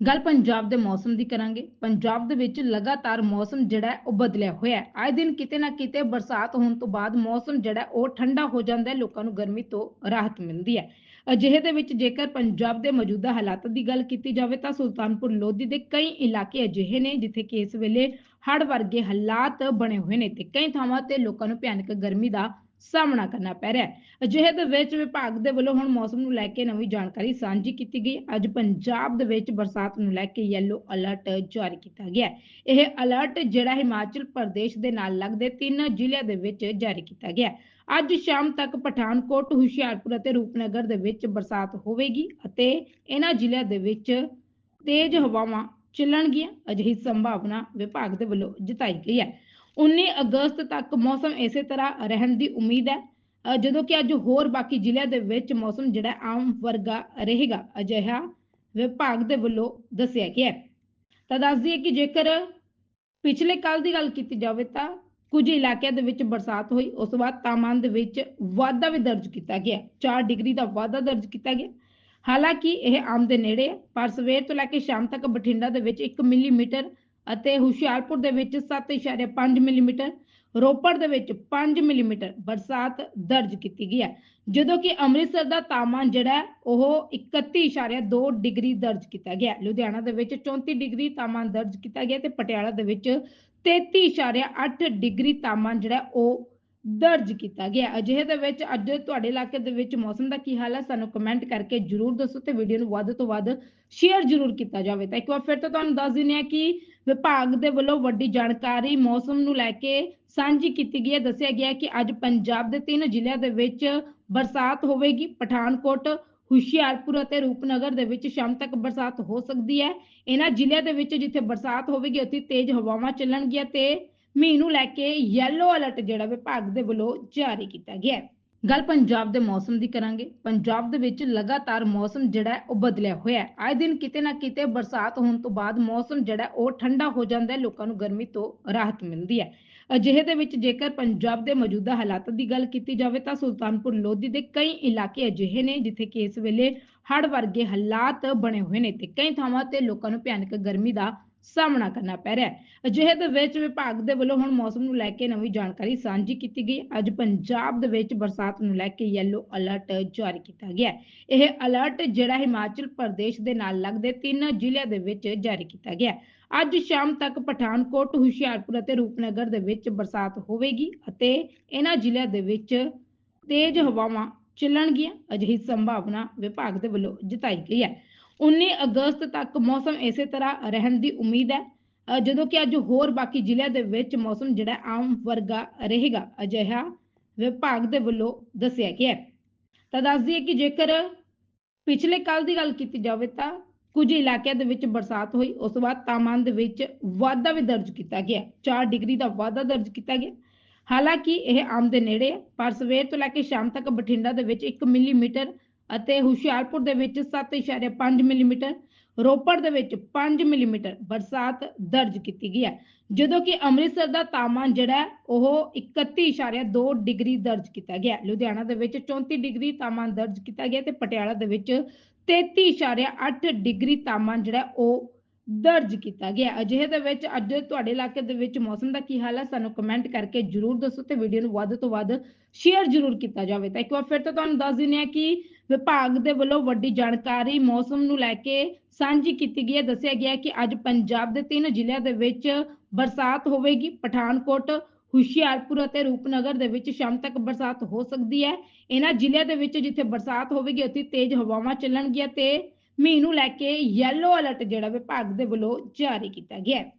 ਗੱਲ ਪੰਜਾਬ ਦੇ ਮੌਸਮ ਦੀ ਕਰਾਂਗੇ। ਪੰਜਾਬ ਦੇ ਵਿੱਚ ਲਗਾਤਾਰ ਮੌਸਮ ਜਿਹੜਾ ਉਹ ਬਦਲਿਆ ਹੋਇਆ ਹੈ। ਆਏ ਦਿਨ ਕਿਤੇ ਨਾ ਕਿਤੇ ਬਰਸਾਤ ਹੋਣ ਤੋਂ ਬਾਅਦ ਮੌਸਮ ਜਿਹੜਾ ਉਹ ਠੰਡਾ ਹੋ ਜਾਂਦਾ ਹੈ। ਲੋਕਾਂ ਨੂੰ ਗਰਮੀ ਤੋਂ ਰਾਹਤ ਮਿਲਦੀ ਹੈ। ਅਜਿਹੇ ਦੇ ਵਿੱਚ ਜੇਕਰ ਪੰਜਾਬ ਦੇ ਮੌਜੂਦਾ ਹਾਲਾਤ ਦੀ ਗੱਲ ਕੀਤੀ ਜਾਵੇ ਤਾਂ ਸੁਲਤਾਨਪੁਰ ਲੋਧੀ ਦੇ ਕਈ ਇਲਾਕੇ ਅਜਿਹੇ ਨੇ ਜਿੱਥੇ ਕਿ ਇਸ ਵੇਲੇ ਹੜ੍ਹ ਵਰਗੇ ਹਾਲਾਤ ਬਣੇ ਹੋਏ ਨੇ ਤੇ ਕਈ ਥਾਵਾਂ ਤੇ ਲੋਕਾਂ ਨੂੰ ਭਿਆਨਕ ਗਰਮੀ ਦਾ ਸਾਹਮਣਾ ਕਰਨਾ ਪੈ ਰਿਹਾ ਹੈ। ਅਜਿਹੇ ਦੇ ਵਿੱਚ ਵਿਭਾਗ ਦੇ ਵੱਲੋਂ ਹੁਣ ਮੌਸਮ ਨੂੰ ਲੈ ਕੇ ਨਵੀਂ ਜਾਣਕਾਰੀ ਸਾਂਝੀ ਕੀਤੀ ਗਈ ਅੱਜ ਪੰਜਾਬ ਦੇ ਵਿੱਚ ਬਰਸਾਤ ਨੂੰ ਲੈ ਕੇ ਯੈਲੋ ਅਲਰਟ ਜਾਰੀ ਕੀਤਾ ਗਿਆ ਹੈ। ਇਹ ਅਲਰਟ ਜਿਹੜਾ ਹਿਮਾਚਲ ਪ੍ਰਦੇਸ਼ ਦੇ ਨਾਲ ਲੱਗਦੇ ਤਿੰਨ ਜ਼ਿਲ੍ਹਿਆਂ ਦੇ ਵਿੱਚ ਜਾਰੀ ਕੀਤਾ ਗਿਆ ਹੈ। ਅੱਜ ਸ਼ਾਮ ਤੱਕ ਪਠਾਨਕੋਟ, ਹੁਸ਼ਿਆਰਪੁਰ ਅਤੇ ਰੂਪਨਗਰ ਦੇ ਵਿੱਚ ਬਰਸਾਤ ਹੋਵੇਗੀ ਅਤੇ ਇਹਨਾਂ ਜ਼ਿਲ੍ਹਿਆਂ ਦੇ ਵਿੱਚ ਤੇਜ਼ ਹਵਾਵਾਂ ਚੱਲਣਗੀਆਂ। ਅਜਿਹੀ ਸੰਭਾਵਨਾ ਵਿਭਾਗ ਦੇ ਵੱਲੋਂ ਜਤਾਈ ਗਈ ਹੈ। 19 ਅਗਸਤ ਤੱਕ ਮੌਸਮ ਇਸੇ ਤਰ੍ਹਾਂ ਰਹਿਣ ਦੀ ਉਮੀਦ ਹੈ। ਜਦੋਂ ਕਿ ਅੱਜ ਹੋਰ ਬਾਕੀ ਜ਼ਿਲ੍ਹਿਆਂ ਦੇ ਵਿੱਚ ਮੌਸਮ ਜਿਹੜਾ ਆਮ ਵਰਗਾ ਰਹੇਗਾ, ਅਜਿਹਾ ਵਿਭਾਗ ਦੇ ਵੱਲੋਂ ਦੱਸਿਆ ਗਿਆ ਤਾਂ ਦੱਸ ਦਈਏ ਕਿ ਜੇਕਰ ਪਿਛਲੇ ਕੱਲ ਦੀ ਗੱਲ ਕੀਤੀ ਜਾਵੇ ਤਾਂ ਕੁਝ ਇਲਾਕਿਆਂ ਦੇ ਵਿੱਚ ਬਰਸਾਤ ਹੋਈ, ਉਸ ਤੋਂ ਬਾਅਦ ਤਾਪਮਾਨ ਦੇ ਵਿੱਚ ਵਾਧਾ ਵੀ ਦਰਜ ਕੀਤਾ ਗਿਆ 4 ਡਿਗਰੀ ਦਾ ਵਾਧਾ ਦਰਜ ਕੀਤਾ ਗਿਆ ਹਾਲਾਂਕਿ ਇਹ ਆਮ ਦੇ ਨੇੜੇ ਹੈ, ਪਰ ਸਵੇਰ ਤੋਂ ਲੈ ਕੇ ਸ਼ਾਮ ਤੱਕ ਬਠਿੰਡਾ ਦੇ ਵਿੱਚ 1 ਮਿਲੀਮੀਟਰ ਅਤੇ ਹੁਸ਼ਿਆਰਪੁਰ ਦੇ ਵਿੱਚ 7.5 ਮਿਲੀਮੀਟਰ, ਰੋਪੜ ਦੇ ਵਿੱਚ 5 ਮਿਲੀਮੀਟਰ ਬਰਸਾਤ ਦਰਜ ਕੀਤੀ ਗਈ ਹੈ। ਜਦੋਂ ਕਿ ਅੰਮ੍ਰਿਤਸਰ ਦਾ ਤਾਪਮਾਨ ਜਿਹੜਾ ਹੈ, ਉਹ 31.2 ਡਿਗਰੀ ਦਰਜ ਕੀਤਾ ਗਿਆ ਲੁਧਿਆਣਾ ਦੇ ਵਿੱਚ 34 ਡਿਗਰੀ ਤਾਪਮਾਨ ਦਰਜ ਕੀਤਾ ਗਿਆ ਤੇ ਪਟਿਆਲਾ ਦੇ ਵਿੱਚ 33.8 ਡਿਗਰੀ ਤਾਪਮਾਨ ਜਿਹੜਾ ਉਹ ਦਰਜ ਕੀਤਾ ਗਿਆ ਅਜਿਹੇ ਦੇ ਵਿੱਚ ਅੱਜ ਤੁਹਾਡੇ ਇਲਾਕੇ ਦੇ ਵਿੱਚ ਮੌਸਮ ਦਾ ਕੀ ਹਾਲ ਹੈ, ਸਾਨੂੰ ਕਮੈਂਟ ਕਰਕੇ ਜਰੂਰ ਦੱਸੋ ਤੇ ਵੀਡੀਓ ਨੂੰ ਵੱਧ ਤੋਂ ਵੱਧ ਸ਼ੇਅਰ ਜਰੂਰ ਕੀਤਾ ਜਾਵੇ। ਤਾਂ ਇੱਕ ਵਾਰ ਫਿਰ ਤੋਂ ਤੁਹਾਨੂੰ ਦੱਸ ਦਿੰਦੇ ਹਾਂ ਕਿ ਵਿਭਾਗ ਦੇ ਵੱਲੋਂ ਵੱਡੀ ਜਾਣਕਾਰੀ ਮੌਸਮ ਨੂੰ ਲੈ ਕੇ ਸਾਂਝੀ ਕੀਤੀ ਗਈ ਹੈ। ਦੱਸਿਆ ਗਿਆ ਕਿ ਅੱਜ ਪੰਜਾਬ ਦੇ ਤਿੰਨ ਜ਼ਿਲ੍ਹਿਆਂ ਦੇ ਵਿੱਚ ਬਰਸਾਤ ਹੋਵੇਗੀ। ਪਠਾਨਕੋਟ, ਹੁਸ਼ਿਆਰਪੁਰ ਅਤੇ ਰੂਪਨਗਰ ਦੇ ਵਿੱਚ ਸ਼ਾਮ ਤੱਕ ਬਰਸਾਤ ਹੋ ਸਕਦੀ ਹੈ। ਇਹਨਾਂ ਜ਼ਿਲ੍ਹਿਆਂ ਦੇ ਵਿੱਚ ਜਿੱਥੇ ਬਰਸਾਤ ਹੋਵੇਗੀ, ਉੱਥੇ ਤੇਜ਼ ਹਵਾਵਾਂ ਚੱਲਣਗੀਆਂ ਤੇ ਮੀਂਹ ਨੂੰ ਲੈ ਕੇ ਯੈਲੋ ਅਲਰਟ ਜਿਹੜਾ ਵਿਭਾਗ ਦੇ ਵੱਲੋਂ ਜਾਰੀ ਕੀਤਾ ਗਿਆ ਹੈ। ਗੱਲ ਪੰਜਾਬ ਦੇ ਮੌਸਮ ਦੀ ਕਰਾਂਗੇ। ਪੰਜਾਬ ਦੇ ਵਿੱਚ ਲਗਾਤਾਰ ਮੌਸਮ ਜਿਹੜਾ ਉਹ ਬਦਲਿਆ ਹੋਇਆ ਹੈ। ਆਏ ਦਿਨ ਕਿਤੇ ਨਾ ਕਿਤੇ ਬਰਸਾਤ ਹੋਣ ਤੋਂ ਬਾਅਦ ਮੌਸਮ ਜਿਹੜਾ ਉਹ ਠੰਡਾ ਹੋ ਜਾਂਦਾ ਹੈ, ਲੋਕਾਂ ਨੂੰ ਗਰਮੀ ਤੋਂ ਰਾਹਤ ਮਿਲਦੀ ਹੈ। ਅਜਿਹੇ ਦੇ ਵਿੱਚ ਜੇਕਰ ਪੰਜਾਬ ਦੇ ਮੌਜੂਦਾ ਹਾਲਾਤ ਦੀ ਗੱਲ ਕੀਤੀ ਜਾਵੇ ਤਾਂ ਸੁਲਤਾਨਪੁਰ ਲੋਧੀ ਦੇ ਕਈ ਇਲਾਕੇ ਅਜਿਹੇ ਨੇ ਜਿੱਥੇ ਕਿ ਇਸ ਵੇਲੇ ਹੜ੍ਹ ਵਰਗੇ ਹਾਲਾਤ ਬਣੇ ਹੋਏ ਨੇ ਤੇ ਕਈ ਥਾਵਾਂ ਤੇ ਲੋਕਾਂ ਨੂੰ ਭਿਆਨਕ ਗਰਮੀ ਦਾ ਸਾਹਮਣਾ ਕਰਨਾ ਪੈ ਰਿਹਾ ਹੈ। ਅਜਿਹੇ ਦੇ ਵਿੱਚ ਵਿਭਾਗ ਦੇ ਵੱਲੋਂ ਹੁਣ ਮੌਸਮ ਨੂੰ ਲੈ ਕੇ ਨਵੀਂ ਜਾਣਕਾਰੀ ਸਾਂਝੀ ਕੀਤੀ ਗਈ ਅੱਜ ਪੰਜਾਬ ਦੇ ਵਿੱਚ ਬਰਸਾਤ ਨੂੰ ਲੈ ਕੇ ਯੈਲੋ ਅਲਰਟ ਜਾਰੀ ਕੀਤਾ ਗਿਆ ਇਹ ਅਲਰਟ ਜਿਹੜਾ ਹਿਮਾਚਲ ਪ੍ਰਦੇਸ਼ ਦੇ ਨਾਲ ਲੱਗਦੇ ਤਿੰਨ ਜ਼ਿਲ੍ਹਿਆਂ ਦੇ ਵਿੱਚ ਜਾਰੀ ਕੀਤਾ ਗਿਆ ਅੱਜ ਸ਼ਾਮ ਤੱਕ ਪਠਾਨਕੋਟ, ਹੁਸ਼ਿਆਰਪੁਰ ਅਤੇ ਰੂਪਨਗਰ ਦੇ ਵਿੱਚ ਬਰਸਾਤ ਹੋਵੇਗੀ ਅਤੇ ਇਹਨਾਂ ਜ਼ਿਲ੍ਹਿਆਂ ਦੇ ਵਿੱਚ ਤੇਜ਼ ਹਵਾਵਾਂ ਚੱਲਣਗੀਆਂ। ਅਜਿਹੀ ਸੰਭਾਵਨਾ ਵਿਭਾਗ ਦੇ ਵੱਲੋਂ ਜਤਾਈ ਗਈ ਹੈ। 19 ਅਗਸਤ ਤੱਕ ਮੌਸਮ ਇਸੇ ਤਰ੍ਹਾਂ ਰਹਿਣ ਦੀ ਉਮੀਦ ਹੈ। ਜਦੋਂ ਕਿ ਅੱਜ ਹੋਰ ਬਾਕੀ ਜ਼ਿਲ੍ਹਿਆਂ ਦੇ ਵਿੱਚ ਮੌਸਮ ਜਿਹੜਾ ਆਮ ਵਰਗਾ ਰਹੇਗਾ, ਅਜਿਹਾ ਵਿਭਾਗ ਦੇ ਵੱਲੋਂ ਦੱਸਿਆ ਗਿਆ ਹੈ। ਤਾਂ ਦੱਸ ਦਈਏ ਕਿ ਜੇਕਰ ਪਿਛਲੇ ਕੱਲ ਦੀ ਗੱਲ ਕੀਤੀ ਜਾਵੇ ਤਾਂ ਕੁਝ ਇਲਾਕਿਆਂ ਦੇ ਵਿੱਚ ਬਰਸਾਤ ਹੋਈ, ਉਸ ਤੋਂ ਬਾਅਦ ਤਾਪਮਾਨ ਦੇ ਵਿੱਚ ਵਾਧਾ ਵੀ ਦਰਜ ਕੀਤਾ ਗਿਆ। 4 ਡਿਗਰੀ ਦਾ ਵਾਧਾ ਦਰਜ ਕੀਤਾ ਗਿਆ। ਹਾਲਾਂਕਿ ਇਹ ਆਮ ਦੇ ਨੇੜੇ ਹੈ, ਪਰ ਸਵੇਰ ਤੋਂ ਲੈ ਕੇ ਸ਼ਾਮ ਤੱਕ ਬਠਿੰਡਾ ਦੇ ਵਿੱਚ 1 ਮਿਲੀਮੀਟਰ ਅਤੇ ਹੁਸ਼ਿਆਰਪੁਰ ਦੇ ਵਿੱਚ 7.5 ਮਿਲੀਮੀਟਰ, ਰੋਪੜ ਦੇ ਵਿੱਚ 5 ਮਿਲੀਮੀਟਰ ਬਰਸਾਤ ਦਰਜ ਕੀਤੀ ਗਈ ਹੈ। ਜਦੋਂ ਕਿ ਅੰਮ੍ਰਿਤਸਰ ਦਾ ਤਾਪਮਾਨ ਜਿਹੜਾ ਹੈ, ਉਹ 31.2 ਡਿਗਰੀ ਦਰਜ ਕੀਤਾ ਗਿਆ ਲੁਧਿਆਣਾ ਦੇ ਵਿੱਚ 34 ਡਿਗਰੀ ਤਾਪਮਾਨ ਦਰਜ ਕੀਤਾ ਗਿਆ ਤੇ ਪਟਿਆਲਾ ਦੇ ਵਿੱਚ 33.8 ਡਿਗਰੀ ਤਾਪਮਾਨ ਜਿਹੜਾ ਉਹ ਦਰਜ ਕੀਤਾ ਗਿਆ। ਅਜਿਹੇ ਦੇ ਵਿੱਚ ਅੱਜ ਤੁਹਾਡੇ ਇਲਾਕੇ ਦੇ ਵਿੱਚ ਮੌਸਮ ਦਾ ਕੀ ਹਾਲ ਹੈ ਸਾਨੂੰ ਕਮੈਂਟ ਕਰਕੇ ਜਰੂਰ ਦੱਸੋ ਤੇ ਵੀਡੀਓ ਨੂੰ ਵੱਧ ਤੋਂ ਵੱਧ ਸ਼ੇਅਰ ਜਰੂਰ ਕੀਤਾ ਜਾਵੇ। ਤਾਂ ਇੱਕ ਵਾਰ ਫਿਰ ਤੋਂ ਤੁਹਾਨੂੰ ਦੱਸ ਦਿੰਦੇ ਹਾਂ ਕਿ ਵਿਭਾਗ ਦੇ ਵੱਲੋਂ ਵੱਡੀ ਜਾਣਕਾਰੀ ਮੌਸਮ ਨੂੰ ਲੈ ਕੇ ਸਾਂਝੀ ਕੀਤੀ ਗਈ ਹੈ। ਦੱਸਿਆ ਗਿਆ ਕਿ ਅੱਜ ਪੰਜਾਬ ਦੇ ਤਿੰਨ ਜ਼ਿਲ੍ਹਿਆਂ ਦੇ ਵਿੱਚ ਬਰਸਾਤ ਹੋਵੇਗੀ। ਪਠਾਨਕੋਟ, ਹੁਸ਼ਿਆਰਪੁਰ ਅਤੇ ਰੂਪਨਗਰ ਦੇ ਵਿੱਚ ਸ਼ਾਮ ਤੱਕ ਬਰਸਾਤ ਹੋ ਸਕਦੀ ਹੈ। ਇਹਨਾਂ ਜ਼ਿਲ੍ਹਿਆਂ ਦੇ ਵਿੱਚ ਜਿੱਥੇ ਬਰਸਾਤ ਹੋਵੇਗੀ, ਉੱਥੇ ਤੇਜ਼ ਹਵਾਵਾਂ ਚੱਲਣਗੀਆਂ ਤੇ ਮੀਂਹ ਨੂੰ ਲੈ ਕੇ ਯੈਲੋ ਅਲਰਟ ਜਿਹੜਾ ਵਿਭਾਗ ਦੇ ਵੱਲੋਂ ਜਾਰੀ ਕੀਤਾ ਗਿਆ ਹੈ।